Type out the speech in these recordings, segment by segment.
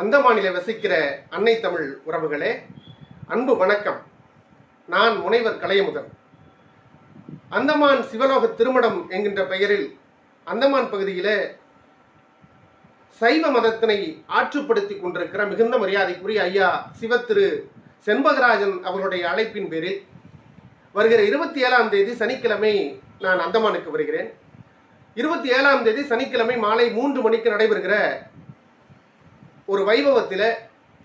அந்தமானில வசிக்கிற அன்னை தமிழ் உறவுகளே அன்பு வணக்கம். நான் முனைவர் கலையமுதன். அந்தமான் சிவலோக திருமணம் என்கின்ற பெயரில் அந்தமான் பகுதியில் சைவ மதத்தினை ஆற்றுப்படுத்தி கொண்டிருக்கிற மிகுந்த மரியாதைக்குரிய ஐயா சிவத்திரு செண்பகராஜன் அவருடைய அழைப்பின் பேரில் வருகிற இருபத்தி ஏழாம் தேதி சனிக்கிழமை நான் அந்தமானுக்கு வருகிறேன். இருபத்தி ஏழாம் தேதி சனிக்கிழமை மாலை மூன்று மணிக்கு நடைபெறுகிற ஒரு வைபவத்தில்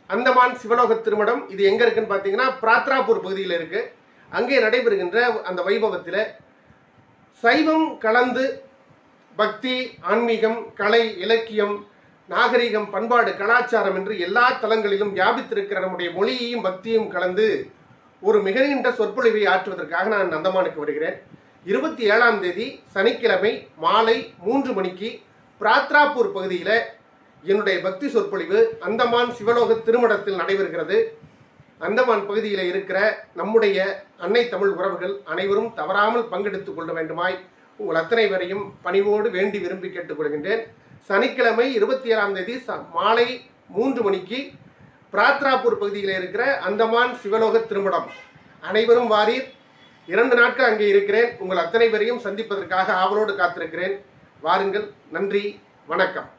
அந்தமான் சிவலோக திருமணம் இது எங்கே இருக்குன்னு பார்த்தீங்கன்னா பிராத்ராபூர் பகுதியில் இருக்குது அங்கே நடைபெறுகின்ற அந்த வைபவத்தில் சைவம் கலந்து பக்தி ஆன்மீகம் கலை இலக்கியம் நாகரிகம் பண்பாடு கலாச்சாரம் என்று எல்லா தலங்களிலும் வியாபித்திருக்கிற நம்முடைய மொழியையும் பக்தியும் கலந்து ஒரு மிகுந்த சொற்பொழிவை ஆற்றுவதற்காக நான் அந்தமானுக்கு வருகிறேன். இருபத்தி ஏழாம் தேதி சனிக்கிழமை மாலை மூன்று மணிக்கு பிராத்ராபூர் பகுதியில் என்னுடைய பக்தி சொற்பொழிவு அந்தமான் சிவலோக திருமணத்தில் நடைபெறுகிறது. அந்தமான் பகுதியில் இருக்கிற நம்முடைய அன்னை தமிழ் உறவுகள் அனைவரும் தவறாமல் பங்கெடுத்துக் கொள்ள வேண்டுமாய் உங்கள் அத்தனை வரையும் பணிவோடு வேண்டி விரும்பி கேட்டுக்கொள்கின்றேன். சனிக்கிழமை இருபத்தி ஏழாம் தேதி மாலை மூன்று மணிக்கு பிராத்ராப்பூர் பகுதியில் இருக்கிற அந்தமான் சிவலோக திருமணம் அனைவரும் வாரீர். இரண்டு நாட்கள் அங்கே இருக்கிறேன். உங்கள் அத்தனை பேரையும் சந்திப்பதற்காக ஆவலோடு காத்திருக்கிறேன். வாருங்கள். நன்றி. வணக்கம்.